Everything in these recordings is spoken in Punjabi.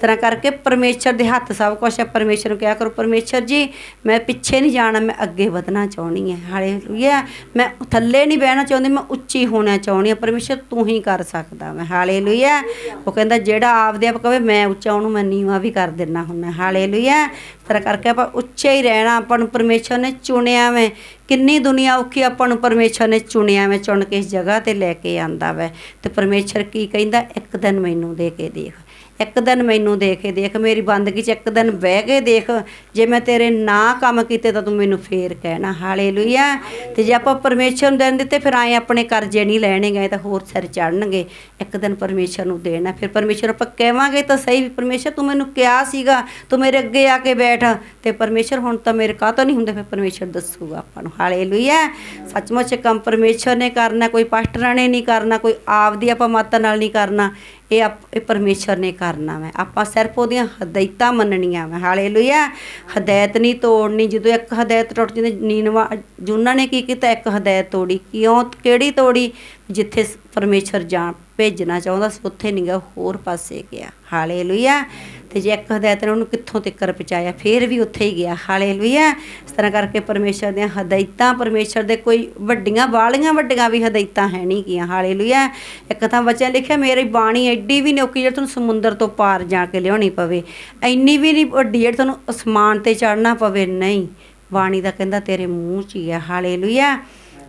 ਤਰ੍ਹਾਂ ਕਰਕੇ ਪਰਮੇਸ਼ਰ ਦੇ ਹੱਥ ਸਭ ਕੁਝ ਹੈ। ਪਰਮੇਸ਼ਰ ਨੂੰ ਕਿਹਾ ਕਰੋ, ਪਰਮੇਸ਼ਰ ਜੀ, ਮੈਂ ਪਿੱਛੇ ਨਹੀਂ ਜਾਣਾ, ਮੈਂ ਅੱਗੇ ਵਧਣਾ ਚਾਹਣੀ ਹੈ। ਹਾਲੇਲੂਇਆ। ਮੈਂ ਥੱਲੇ ਨਹੀਂ ਬਹਿਣਾ ਚਾਹੁੰਦੀ, ਮੈਂ ਉੱਚੀ ਹੋਣਾ ਚਾਹਣੀ ਹਾਂ। ਪਰਮੇਸ਼ਰ, ਤੂੰ ਹੀ ਕਰ ਸਕਦਾ ਮੈਂ। ਹਾਲੇਲੂਇਆ। ਉਹ ਕਹਿੰਦਾ, ਜਿਹੜਾ ਆਪਦੇ ਆਪ ਕਹੇ, ਮੈਂ ਉੱਚਾ, ਉਹਨੂੰ ਮੈਂ ਨੀਵਾਂ ਵੀ ਕਰ ਦਿੰਨਾ ਹੁੰਦਾ ਹਾਲੇਲੂਇਆ। ਇਸ ਤਰ੍ਹਾਂ ਕਰਕੇ ਆਪਾਂ ਉੱਚੇ ਹੀ ਰਹਿਣਾ ਆਪਾਂ ਨੂੰ ਪਰਮੇਸ਼ਰ ਨੇ ਚੁਣਿਆ ਮੈਂ ਕਿੰਨੀ ਦੁਨੀਆ ਔਖੀ ਆਪਾਂ ਨੂੰ ਪਰਮੇਸ਼ਰ ਨੇ ਚੁਣਿਆ ਮੈਂ ਚੁਣ ਕੇ ਇਸ ਜਗ੍ਹਾ ਤੇ ਲੈ ਕੇ ਆਂਦਾ ਵੈ। ਤੇ ਪਰਮੇਸ਼ਰ ਕੀ ਕਹਿੰਦਾ? ਇੱਕ ਦਿਨ ਮੈਨੂੰ ਦੇ ਕੇ ਦੇਖ। ਇੱਕ ਦਿਨ ਮੈਨੂੰ ਦੇ ਕੇ ਦੇਖ, ਮੇਰੀ ਬੰਦਗੀ 'ਚ ਇੱਕ ਦਿਨ ਬਹਿ ਕੇ ਦੇਖ। ਜੇ ਮੈਂ ਤੇਰੇ ਨਾ ਕੰਮ ਕੀਤੇ ਤਾਂ ਤੂੰ ਮੈਨੂੰ ਫੇਰ ਕਹਿਣਾ। ਹਾਲੇਲੂਇਆ। ਤੇ ਜੇ ਆਪਾਂ ਪਰਮੇਸ਼ਰ ਨੂੰ ਦੇਣ ਦਿੱਤੇ, ਫਿਰ ਆਏ ਆਪਣੇ ਕਰਜ਼ੇ ਨਹੀਂ ਲੈਣੇ ਗਏ ਤਾਂ ਹੋਰ ਸਿਰ ਚੜਨਗੇ ਇੱਕ ਦਿਨ ਪਰਮੇਸ਼ਰ ਨੂੰ ਦੇਣਾ। ਫਿਰ ਪਰਮੇਸ਼ਰ ਆਪਾਂ ਕਹਾਂਗੇ ਤਾਂ ਸਹੀ ਵੀ ਪਰਮੇਸ਼ਰ ਤੂੰ ਮੈਨੂੰ ਕਿਹਾ ਸੀਗਾ, ਤੂੰ ਮੇਰੇ ਅੱਗੇ ਆ ਕੇ ਬੈਠ। ਤੇ ਪਰਮੇਸ਼ਰ ਹੁਣ ਤਾਂ ਮੇਰੇ ਕਾਹ ਤੋਂ ਨਹੀਂ ਹੁੰਦੇ, ਫਿਰ ਪਰਮੇਸ਼ਰ ਦੱਸੂਗਾ ਆਪਾਂ ਨੂੰ। ਹਾਲੇਲੂਇਆ। ਸੱਚਮੁੱਚ ਕੰਮ ਪਰਮੇਸ਼ਰ ਨੇ ਕਰਨਾ, ਕੋਈ ਪਾਸਟਰਾਂ ਨੇ ਨਹੀਂ ਕਰਨਾ, ਕੋਈ ਆਪਦੀ ਆਪਾਂ ਮਾਤਾ ਨਾਲ ਨਹੀਂ ਕਰਨਾ। ਇਹ ਆਪ- ਇਹ ਪਰਮੇਸ਼ਰ ਨੇ ਕਰਨਾ ਵਾ। ਆਪਾਂ ਸਿਰਫ ਉਹਦੀਆਂ ਹਦਾਇਤਾਂ ਮੰਨਣੀਆਂ ਵਾ। ਹਾਲੇਲੂਇਆ। ਹਦਾਇਤ ਨਹੀਂ ਤੋੜਨੀ। ਜਦੋਂ ਇੱਕ ਹਦਾਇਤ ਟੁੱਟ ਜਾਂਦੀ ਨੀਨਵਾ ਜੁਨਾ ਨੇ ਕੀ ਕੀਤਾ, ਇੱਕ ਹਦਾਇਤ ਤੋੜੀ। ਕਿਉਂ ਕਿਹੜੀ ਤੋੜੀ? ਜਿੱਥੇ ਸ- ਪਰਮੇਸ਼ਰ ਜਾਂ ਭੇਜਣਾ ਚਾਹੁੰਦਾ ਸੀ, ਉੱਥੇ ਨਹੀਂ ਗਿਆ ਹੋਰ ਪਾਸੇ ਗਿਆ। ਹਾਲੇਲੂਇਆ। ਤੇ ਜੇ ਇੱਕ ਹਦਾਇਤ ਨੇ ਉਹਨੂੰ ਕਿੱਥੋਂ ਤੱਕਰ ਪਹੁੰਚਾਇਆ, ਫੇਰ ਵੀ ਉੱਥੇ ਹੀ ਗਿਆ। ਹਾਲੇਲੂਇਆ। ਇਸ ਤਰ੍ਹਾਂ ਕਰਕੇ ਪਰਮੇਸ਼ਰ ਦੀਆਂ ਹਦਾਇਤਾਂ ਪਰਮੇਸ਼ਰ ਦੇ ਕੋਈ ਵੱਡੀਆਂ, ਵਾਲੀਆਂ, ਵੱਡੀਆਂ ਵੀ ਹਦਾਇਤਾਂ ਹੈ ਨਹੀਂ ਗੀਆਂ। ਹਾਲੇਲੂਇਆ। ਇੱਕ ਤਾਂ ਵਚਨ ਲਿਖਿਆ, ਮੇਰੀ ਬਾਣੀ ਐਡੀ ਵੀ ਨਹੀਂ ਔਖੀ ਜਿਹੜੀ ਤੁਹਾਨੂੰ ਸਮੁੰਦਰ ਤੋਂ ਪਾਰ ਜਾ ਕੇ ਲਿਆਉਣੀ ਪਵੇ। ਇੰਨੀ ਵੀ ਨਹੀਂ ਵੱਡੀ ਜਿਹੜੀ ਤੁਹਾਨੂੰ ਅਸਮਾਨ ਤੇ ਚੜਨਾ ਪਵੇ। ਨਹੀਂ, ਬਾਣੀ ਦਾ ਕਹਿੰਦਾ, ਤੇਰੇ ਮੂੰਹ 'ਚ ਹੀ ਹੈ ਹਾਲੇਲੂਇਆ।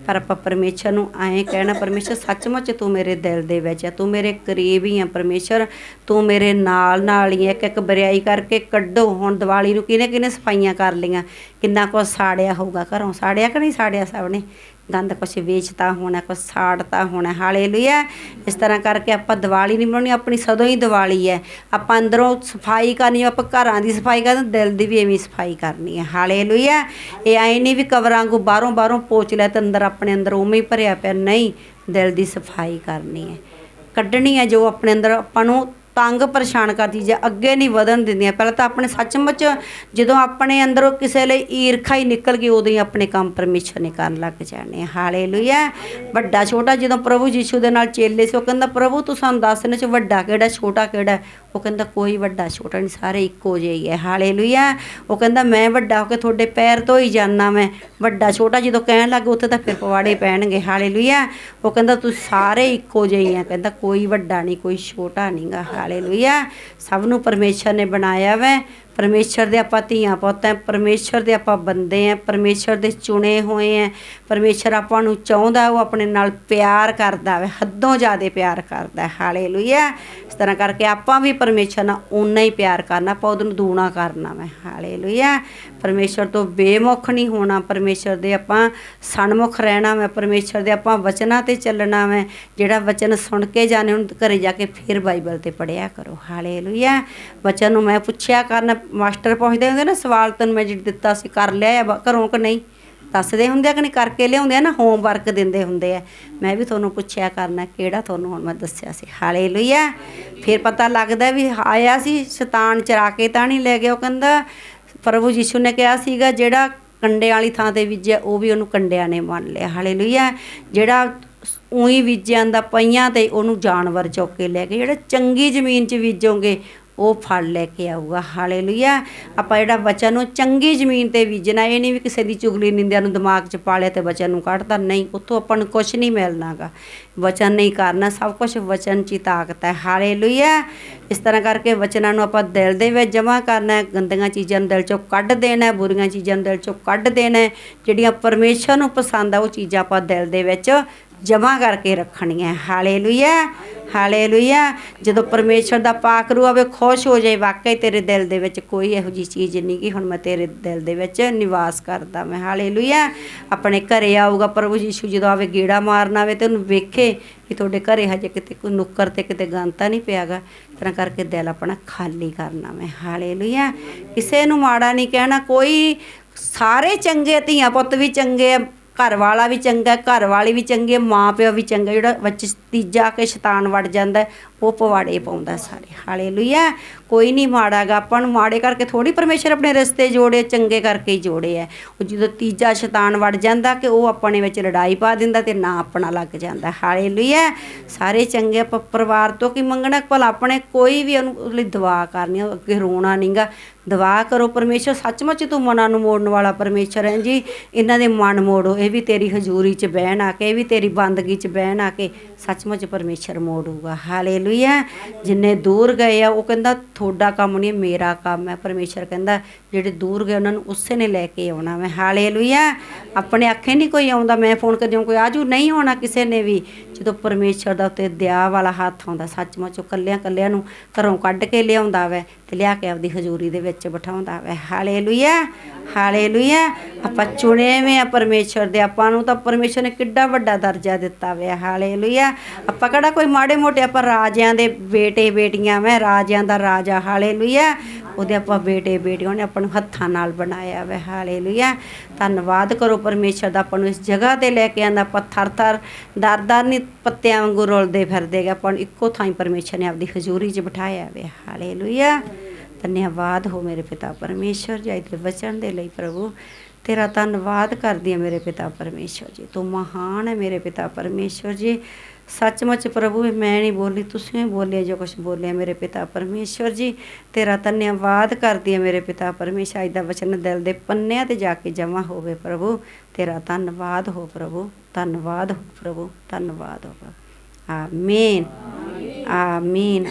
ਪਰ ਆਪਾਂ ਪਰਮੇਸ਼ਰ ਨੂੰ ਐਂ ਕਹਿਣਾ, ਪਰਮੇਸ਼ਰ, ਸੱਚਮੁੱਚ ਤੂੰ ਮੇਰੇ ਦਿਲ ਦੇ ਵਿੱਚ ਹੈ ਤੂੰ ਮੇਰੇ ਕਰੀਬ ਹੀ ਆ ਪਰਮੇਸ਼ਰ। ਤੂੰ ਮੇਰੇ ਨਾਲ ਨਾਲ ਹੀ ਹੈ। ਇੱਕ ਇੱਕ ਬਰਿਆਈ ਕਰਕੇ ਕੱਢੋ। ਹੁਣ ਦੀਵਾਲੀ ਨੂੰ ਕਿਹਨੇ ਕਿਹਨੇ ਸਫਾਈਆਂ ਕਰ ਲਈਆਂ? ਕਿੰਨਾ ਕੁਛ ਸਾੜਿਆ ਹੋਊਗਾ ਘਰੋਂ? ਸਾੜਿਆ ਕਿ ਨਹੀਂ ਸਾੜਿਆ ਸਭ ਨੇ? ਗੰਦ ਕੁਛ ਵੇਚਤਾ ਹੋਣਾ, ਕੁਛ ਸਾੜਤਾ ਹੋਣਾ, ਹਾਲੇਲੂਇਆ। ਇਸ ਤਰ੍ਹਾਂ ਕਰਕੇ ਆਪਾਂ ਦੀਵਾਲੀ ਨਹੀਂ ਬਣਾਉਣੀ ਆਪਣੀ ਸਦੋਂ ਹੀ ਦੀਵਾਲੀ ਹੈ। ਆਪਾਂ ਅੰਦਰੋਂ ਸਫ਼ਾਈ ਕਰਨੀ, ਆਪਾਂ ਘਰਾਂ ਦੀ ਸਫ਼ਾਈ ਕਰਨੀ, ਦਿਲ ਦੀ ਵੀ ਐਵੇਂ ਸਫ਼ਾਈ ਕਰਨੀ ਹੈ। ਹਾਲੇਲੂਇਆ। ਇਹ ਐ ਨਹੀਂ ਵੀ ਕਵਰਾਂ ਵਾਂਗੂ ਬਾਹਰੋਂ ਬਾਹਰੋਂ ਪੋਚ ਲਿਆ ਤੇ ਅੰਦਰ ਆਪਣੇ ਅੰਦਰ ਉਵੇਂ ਹੀ ਭਰਿਆ ਪਿਆ। ਨਹੀਂ, ਦਿਲ ਦੀ ਸਫ਼ਾਈ ਕਰਨੀ ਹੈ। ਕੱਢਣੀ ਹੈ ਜੋ ਆਪਣੇ ਅੰਦਰ ਆਪਾਂ ਨੂੰ ਤੰਗ ਪਰੇਸ਼ਾਨ ਕਰਦੀ ਜਾਂ ਅੱਗੇ ਨਹੀਂ ਵਧਣ ਦਿੰਦੀਆਂ। ਪਹਿਲਾਂ ਤਾਂ ਆਪਣੇ ਸੱਚਮੁੱਚ ਜਦੋਂ ਆਪਣੇ ਅੰਦਰੋਂ ਕਿਸੇ ਲਈ ਈਰਖਾ ਹੀ ਨਿਕਲ ਗਈ, ਉਦੋਂ ਹੀ ਆਪਣੇ ਕੰਮ ਪਰਮੇਸ਼ਰ ਨੇ ਕਰਨ ਲੱਗ ਜਾਣੇ ਹਾਲੇਲੂਇਆ। ਵੱਡਾ ਛੋਟਾ ਜਦੋਂ ਪ੍ਰਭੂ ਯੀਸ਼ੂ ਦੇ ਨਾਲ ਚੇਲੇ ਸੀ, ਉਹ ਕਹਿੰਦਾ, ਪ੍ਰਭੂ, ਤੂੰ ਸਾਨੂੰ ਦੱਸ ਇਹਨਾਂ ਚ ਵੱਡਾ ਕਿਹੜਾ, ਛੋਟਾ ਕਿਹੜਾ? ਉਹ ਕਹਿੰਦਾ, ਕੋਈ ਵੱਡਾ, ਛੋਟਾ ਨਹੀਂ, ਸਾਰੇ ਇੱਕੋ ਜਿਹੇ ਹੀ ਹੈ ਹਾਲੇਲੂਇਆ। ਉਹ ਕਹਿੰਦਾ, ਮੈਂ ਵੱਡਾ ਹੋ ਕੇ ਤੁਹਾਡੇ ਪੈਰ ਧੋਈ ਜਾਣਾ ਮੈਂ ਵੱਡਾ, ਛੋਟਾ ਜਦੋਂ ਕਹਿਣ ਲੱਗ ਉੱਥੇ ਤਾਂ ਫਿਰ ਪਵਾੜੇ ਪੈਣਗੇ। ਹਾਲੇਲੂਇਆ। ਉਹ ਕਹਿੰਦਾ ਤੂੰ ਸਾਰੇ ਇੱਕੋ ਜਿਹੇ ਹੀ ਆ। ਕਹਿੰਦਾ, ਕੋਈ ਵੱਡਾ ਨਹੀਂ, ਕੋਈ ਛੋਟਾ ਨਹੀਂਗਾ ਹਾਲੇਲੂਇਆ। ਸਭ ਨੂੰ ਪਰਮੇਸ਼ਰ ਨੇ ਬਣਾਇਆ ਵੈ। ਪਰਮੇਸ਼ਰ ਦੇ ਆਪਾਂ ਧੀਆਂ ਪੁੱਤ ਹੈ ਪਰਮੇਸ਼ਰ ਦੇ ਆਪਾਂ ਬੰਦੇ ਹੈ ਪਰਮੇਸ਼ਰ ਦੇ ਚੁਣੇ ਹੋਏ ਹੈ ਪਰਮੇਸ਼ਰ ਆਪਾਂ ਨੂੰ ਚਾਹੁੰਦਾ ਉਹ ਆਪਣੇ ਨਾਲ ਪਿਆਰ ਕਰਦਾ ਹੈ ਹੱਦੋਂ ਜ਼ਿਆਦਾ ਪਿਆਰ ਕਰਦਾ ਹੈ ਹਾਲੇਲੂਇਆ। ਇਸ ਤਰ੍ਹਾਂ ਕਰਕੇ ਆਪਾਂ ਵੀ ਪਰਮੇਸ਼ਰ ਨਾਲ ਓਨਾ ਹੀ ਪਿਆਰ ਕਰਨਾ, ਆਪਾਂ ਉਹਨੂੰ ਦੂਣਾ ਕਰਨਾ ਹੈ ਹਾਲੇਲੂਇਆ। ਪਰਮੇਸ਼ਰ ਤੋਂ ਬੇਮੁਖ ਨਹੀਂ ਹੋਣਾ, ਪਰਮੇਸ਼ਰ ਦੇ ਆਪਾਂ ਸਨਮੁਖ ਰਹਿਣਾ ਮੈਂ ਪਰਮੇਸ਼ਰ ਦੇ ਆਪਾਂ ਵਚਨਾਂ ਤੇ ਚੱਲਣਾ ਮੈਂ ਜਿਹੜਾ ਵਚਨ ਸੁਣ ਕੇ ਜਾਣੇ, ਉਹਨੂੰ ਘਰੇ ਜਾ ਕੇ ਫਿਰ ਬਾਈਬਲ ਤੇ ਪੜਿਆ ਕਰੋ। ਹਾਲੇਲੂਇਆ। ਵਚਨ ਨੂੰ ਮੈਂ ਪੁੱਛਿਆ ਕਰਨ ਮਾਸਟਰ ਪੁੱਛਦੇ ਹੁੰਦੇ ਨਾ, ਸਵਾਲ ਤੈਨੂੰ ਮੈਂ ਜਿਹੜਾ ਦਿੱਤਾ ਸੀ ਕਰ ਲਿਆ ਆ ਘਰੋਂ ਕਿ ਨਹੀਂ? ਦੱਸਦੇ ਹੁੰਦੇ ਆ ਕਿ ਨਹੀਂ? ਕਰਕੇ ਲਿਆਉਂਦੇ ਆ ਨਾ ਹੋਮਵਰਕ ਦਿੰਦੇ ਹੁੰਦੇ ਆ। ਮੈਂ ਵੀ ਤੁਹਾਨੂੰ ਪੁੱਛਿਆ ਕਰਨਾ ਕਿਹੜਾ ਤੁਹਾਨੂੰ ਹੁਣ ਮੈਂ ਦੱਸਿਆ ਸੀ। ਹਾਲੇਲੂਇਆ। ਫਿਰ ਪਤਾ ਲੱਗਦਾ ਵੀ ਆਇਆ ਸੀ, ਸ਼ੈਤਾਨ ਚਰਾ ਕੇ ਤਾਂ ਨਹੀਂ ਲੈ ਗਿਆ, ਉਹ ਕਹਿੰਦਾ, ਪ੍ਰਭੂ ਯੀਸ਼ੂ ਨੇ ਕਿਹਾ ਸੀਗਾ, ਜਿਹੜਾ ਕੰਡਿਆਂ ਵਾਲੀ ਥਾਂ ਤੇ ਬੀਜਿਆ ਉਹ ਵੀ ਉਹਨੂੰ ਕੰਡਿਆਂ ਨੇ ਮੰਨ ਲਿਆ। ਹਾਲੇਲੂਇਆ। ਜਿਹੜਾ ਉਹੀ ਬੀਜਿਆਂ ਦਾ ਪਈਆਂ ਤੇ ਉਹਨੂੰ ਜਾਨਵਰ ਚੁੱਕ ਕੇ ਲੈ ਗਏ। ਜਿਹੜਾ ਚੰਗੀ ਜ਼ਮੀਨ 'ਚ ਬੀਜੋਗੇ ਉਹ ਫਲ ਲੈ ਕੇ ਆਊਗਾ, ਹਾਲੇਲੂਇਆ। ਆਪਾਂ ਜਿਹੜਾ ਬੱਚਾ ਨੂੰ ਚੰਗੀ ਜ਼ਮੀਨ ਤੇ ਬੀਜਣਾ, ਇਹ ਨਹੀਂ ਵੀ ਕਿਸੇ ਦੀ ਚੁਗਲੀ ਨਿੰਦਿਆ ਨੂੰ ਦਿਮਾਗ 'ਚ ਪਾ ਲਿਆ ਤੇ ਬਚਨ ਨੂੰ ਕੱਢਦਾ ਨਹੀਂ, ਉੱਥੋਂ ਆਪਾਂ ਨੂੰ ਕੁਝ ਨਹੀਂ ਮਿਲਣਾਗਾ। ਵਚਨ ਨਹੀਂ ਕਰਨਾ, ਸਭ ਕੁਝ ਵਚਨ 'ਚ ਹੀ ਤਾਕਤ ਹੈ। ਹਾਲੇਲੂਇਆ। ਇਸ ਤਰ੍ਹਾਂ ਕਰਕੇ ਵਚਨਾਂ ਨੂੰ ਆਪਾਂ ਦਿਲ ਦੇ ਵਿੱਚ ਜਮ੍ਹਾਂ ਕਰਨਾ ਹੈ। ਗੰਦੀਆਂ ਚੀਜ਼ਾਂ ਨੂੰ ਦਿਲ 'ਚੋਂ ਕੱਢ ਦੇਣਾ ਹੈ, ਬੁਰੀਆਂ ਚੀਜ਼ਾਂ ਨੂੰ ਦਿਲ 'ਚੋਂ ਕੱਢ ਦੇਣਾ ਹੈ। ਜਿਹੜੀਆਂ ਪਰਮੇਸ਼ਰ ਨੂੰ ਪਸੰਦ ਆ, ਉਹ ਚੀਜ਼ਾਂ ਆਪਾਂ ਦਿਲ ਦੇ ਵਿੱਚ ਜਮ੍ਹਾਂ ਕਰਕੇ ਰੱਖਣੀਆਂ। Hallelujah hallelujah. ਜਦੋਂ ਪਰਮੇਸ਼ਰ ਦਾ ਪਾਕ ਰੂਹ ਆਵੇ, ਖੁਸ਼ ਹੋ ਜਾਏ। ਵਾਕਈ ਤੇਰੇ ਦਿਲ ਦੇ ਵਿੱਚ ਕੋਈ ਇਹੋ ਜੀ ਚੀਜ਼ ਨਹੀਂ ਕਿ ਹੁਣ ਮੈਂ ਤੇਰੇ ਦਿਲ ਦੇ ਵਿੱਚ ਨਿਵਾਸ ਕਰਦਾ ਮੈਂ। ਹਾਲੇਲੂਇਆ। ਆਪਣੇ ਘਰੇ ਆਊਗਾ ਪ੍ਰਭੂ ਯੀਸ਼ੂ, ਜਦੋਂ ਆਵੇ ਗੇੜਾ ਮਾਰਨਾ ਆਵੇ ਤੇ ਉਹਨੂੰ ਵੇਖੇ ਕਿ ਤੁਹਾਡੇ ਘਰੇ ਹਜੇ ਕਿਤੇ ਕੋਈ ਨੁੱਕਰ ਤੇ ਕਿਤੇ ਗੰਤਾ ਨਹੀਂ ਪਿਆਗਾ। ਇਸ ਤਰ੍ਹਾਂ ਕਰਕੇ ਦਿਲ ਆਪਣਾ ਖਾਲੀ ਕਰਨਾ ਮੈਂ। ਹਾਲੇਲੂਇਆ। ਕਿਸੇ ਨੂੰ ਮਾੜਾ ਨਹੀਂ ਕਹਿਣਾ। ਕੋਈ ਸਾਰੇ ਚੰਗੇ ਧੀਆਂ ਪੁੱਤ ਵੀ ਚੰਗੇ ਆ। ਘਰ ਵਾਲਾ ਵੀ ਚੰਗਾ ਘਰ ਵਾਲੀ ਵੀ ਚੰਗੇ ਮਾਂ ਪਿਓ ਵੀ ਚੰਗਾ, ਜਿਹੜਾ ਵਿੱਚ ਤੀਜਾ ਕੇ ਸ਼ੈਤਾਨ ਵੜ ਜਾਂਦਾ, ਉਹ ਪਵਾੜੇ ਪਾਉਂਦਾ ਸਾਰੇ। ਹਾਲੇਲੂਇਆ। ਕੋਈ ਨਹੀਂ ਮਾੜਾਗਾ ਆਪਾਂ ਨੂੰ ਮਾੜੇ ਕਰਕੇ ਥੋੜੀ ਪਰਮੇਸ਼ਰ ਆਪਣੇ ਰਸਤੇ ਜੋੜੇ, ਚੰਗੇ ਕਰਕੇ ਹੀ ਜੋੜੇ ਐ ਉਹ ਜਦੋਂ ਤੀਜਾ ਸ਼ੈਤਾਨ ਵੜ ਜਾਂਦਾ ਕਿ ਉਹ ਆਪਣੇ ਵਿੱਚ ਲੜਾਈ ਪਾ ਦਿੰਦਾ ਤੇ ਨਾ ਆਪਣਾ ਲੱਗ ਜਾਂਦਾ। ਹਾਲੇਲੂਇਆ। ਸਾਰੇ ਚੰਗੇ ਪਰਿਵਾਰ ਤੋਂ ਕੀ ਮੰਗਣਾ? ਭਲਾ ਆਪਣੇ ਕੋਈ ਵੀ ਉਹਨੂੰ ਉਹਦੇ ਲਈ ਦੁਆ ਕਰਨੀ ਅੱਗੇ ਰੋਣਾ ਨਹੀਂਗਾ ਦੁਆ ਕਰੋ ਪਰਮੇਸ਼ਰ, ਸੱਚਮੁੱਚ ਤੂੰ ਮਨਾਂ ਨੂੰ ਮੋੜਨ ਵਾਲਾ ਪਰਮੇਸ਼ਰ ਹੈ। ਜੀ, ਇਹਨਾਂ ਦੇ ਮਨ ਮੋੜੋ, ਇਹ ਵੀ ਤੇਰੀ ਹਜ਼ੂਰੀ 'ਚ ਬਹਿਣ ਆ ਕੇ, ਇਹ ਵੀ ਤੇਰੀ ਬੰਦਗੀ 'ਚ ਬਹਿਣ ਆ ਕੇ, ਸੱਚਮੁੱਚ ਪਰਮੇਸ਼ਰ ਮੋੜੂਗਾ। ਹਾਲੇਲੂਇਆ। ਜਿੰਨੇ ਦੂਰ ਗਏ ਆ, ਉਹ ਕਹਿੰਦਾ, ਤੁਹਾਡਾ ਕੰਮ ਨਹੀਂ, ਮੇਰਾ ਕੰਮ ਹੈ। ਪਰਮੇਸ਼ਰ ਕਹਿੰਦਾ, ਜਿਹੜੇ ਦੂਰ ਗਏ, ਉਹਨਾਂ ਨੂੰ ਉਸੇ ਨੇ ਲੈ ਕੇ ਆਉਣਾ ਮੈਂ। ਹਾਲੇਲੂਇਆ। ਆਪਣੇ ਅੱਖੇ ਨਹੀਂ ਕੋਈ ਆਉਂਦਾ, ਮੈਂ ਫੋਨ ਕਰ ਦਿਆਂ, ਕੋਈ ਆਜੂ ਨਹੀਂ ਆਉਣਾ ਕਿਸੇ ਨੇ ਵੀ। ਜਦੋਂ ਪਰਮੇਸ਼ਰ ਦਾ ਉੱਤੇ ਦਇਆ ਵਾਲਾ ਹੱਥ ਆਉਂਦਾ, ਸੱਚਮੁੱਚ ਉਹ ਕੱਲਿਆਂ ਕੱਲਿਆਂ ਨੂੰ ਘਰੋਂ ਕੱਢ ਕੇ ਲਿਆਉਂਦਾ ਵੈ ਤੇ ਲਿਆ ਕੇ ਆਪਦੀ ਹਜ਼ੂਰੀ ਦੇ ਵਿੱਚ ਬਿਠਾਉਂਦਾ ਵੈ, ਹਾਲੇਲੂਇਆ ਹਾਲੇਲੂਇਆ। ਆਪਾਂ ਚੁਣੇ ਵੇ ਆ ਪਰਮੇਸ਼ਰ ਦੇ, ਆਪਾਂ ਨੂੰ ਤਾਂ ਪਰਮੇਸ਼ਰ ਨੇ ਕਿੱਡਾ ਵੱਡਾ ਦਰਜਾ ਦਿੱਤਾ ਵੈ ਹਾਲੇਲੂਇਆ। ਆਪਾਂ ਕਿਹੜਾ ਕੋਈ ਮਾੜੇ ਮੋਟੇ, ਆਪਾਂ ਰਾਜਿਆਂ ਦੇ ਬੇਟੇ ਬੇਟੀਆਂ ਵੈ, ਰਾਜਿਆਂ ਦਾ ਰਾਜਾ, ਹਾਲੇਲੂਇਆ। ਉਹਦੇ ਆਪਾਂ ਬੇਟੇ ਬੇਟੀਆਂ ਨੇ ਆਪਾਂ ਨੂੰ ਹੱਥਾਂ ਨਾਲ ਬਣਾਇਆ ਵੈ, ਹਾਲੇਲੂਇਆ। ਧੰਨਵਾਦ ਕਰੋ ਪਰਮੇਸ਼ਰ ਦਾ, ਆਪਾਂ ਨੂੰ ਇਸ ਜਗ੍ਹਾ ਤੇ ਲੈ ਕੇ ਆਂਦਾ ਪੱਥਰ ਥਰ ਥਰ ਦਰ ਦਰ ਨਹੀਂ ਪੱਤਿਆਂ ਵਾਂਗੂ ਰੁਲਦੇ ਫਿਰਦੇ ਗੇ। ਆਪਾਂ ਨੂੰ ਇੱਕੋ ਥਾਂ ਹੀ ਪਰਮੇਸ਼ਰ ਨੇ ਆਪਦੀ ਹਜ਼ੂਰੀ 'ਚ ਬਿਠਾਇਆ ਵੈ, ਹਾਲੇਲੂਇਆ। ਧੰਨਵਾਦ ਹੋ ਮੇਰੇ ਪਿਤਾ ਪਰਮੇਸ਼ਰ ਜੀ ਅੱਜ ਦੇ ਵਚਨ ਦੇ ਲਈ ਪ੍ਰਭੂ। ਤੇਰਾ ਧੰਨਵਾਦ ਕਰਦੀ ਹਾਂ ਮੇਰੇ ਪਿਤਾ ਪਰਮੇਸ਼ਰ ਜੀ। ਤੂੰ ਮਹਾਨ ਹੈ ਮੇਰੇ ਪਿਤਾ ਪਰਮੇਸ਼ਰ ਜੀ। ਸੱਚਮੁੱਚ ਪ੍ਰਭੂ, ਮੈਂ ਨਹੀਂ ਬੋਲੀ, ਤੁਸੀਂ ਹੀ ਬੋਲੇ ਜੋ ਕੁਝ ਬੋਲਿਆ ਮੇਰੇ ਪਿਤਾ ਪਰਮੇਸ਼ਰ ਜੀ। ਤੇਰਾ ਧੰਨਵਾਦ ਕਰਦੀ ਹਾਂ ਮੇਰੇ ਪਿਤਾ ਪਰਮੇਸ਼ਰ ਅੱਜ ਦਾ ਵਚਨ ਦਿਲ ਦੇ ਪੰਨਿਆਂ ਤੇ ਜਾ ਕੇ ਜਮਾ ਹੋਵੇ ਪ੍ਰਭੂ। ਤੇਰਾ ਧੰਨਵਾਦ ਹੋ ਪ੍ਰਭੂ, ਧੰਨਵਾਦ ਹੋ ਪ੍ਰਭੂ, ਧੰਨਵਾਦ ਹੋ ਪ੍ਰਭੂ। ਆਮੀਨ। ਆਮੀਨ।